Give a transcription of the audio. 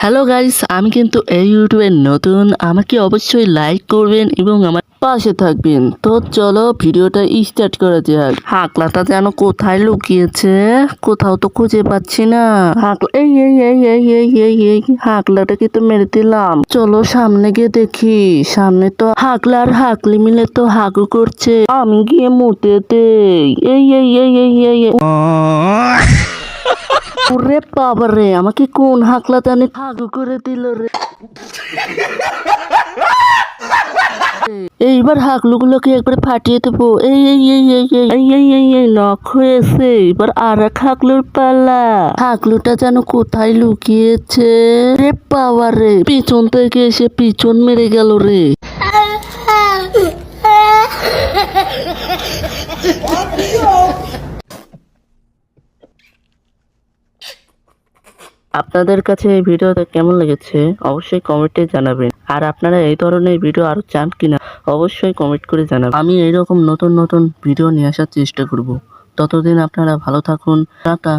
Hello guys আমি কিন্তু এই ইউটিউবে নতুন আমাকে অবশ্যই লাইক করবেন এবং আমার পাশে থাকবেন তো চলো ভিডিওটা স্টার্ট করা যাক হাকলাটা যেন কোথায় লুকিয়েছে কোথাও তো খুঁজে পাচ্ছি না হাকলা এই এই এই এই এই এই এই হাকলাটাকে তো মেরে দিলাম চলো সামনে গিয়ে দেখি সামনে তো হাকলা আর হাকলি মিলে তো হাগু করছে আমি গিয়ে মুতে দেই এই এই এই এই এই ওরে বাবা রে আমাকে কোন হাকলা জানি ফাগু করে দিল রে? এইবার হাকলুগুলোকে একবার ফাটিয়ে দেবো। এই এই এই এই এই এই এই এই এই নখ হয়েছে। এবার আর এক হাকলুর পালা। হাকলুটা যেন কোথায় লুকিয়েছে? রে বাবা রে পিছন থেকে এসে পিছন মেরে গেল রে। আপনাদের কাছে এই ভিডিওটা কেমন লেগেছে অবশ্যই কমেন্টে জানাবেন। আর আপনারা এই ধরনের ভিডিও আরও চান কিনা অবশ্যই কমেন্ট করে জানাবেন। আমি এইরকম নতুন নতুন ভিডিও নিয়ে আসার চেষ্টা করব। ততদিন আপনারা ভালো থাকুন। টাটা।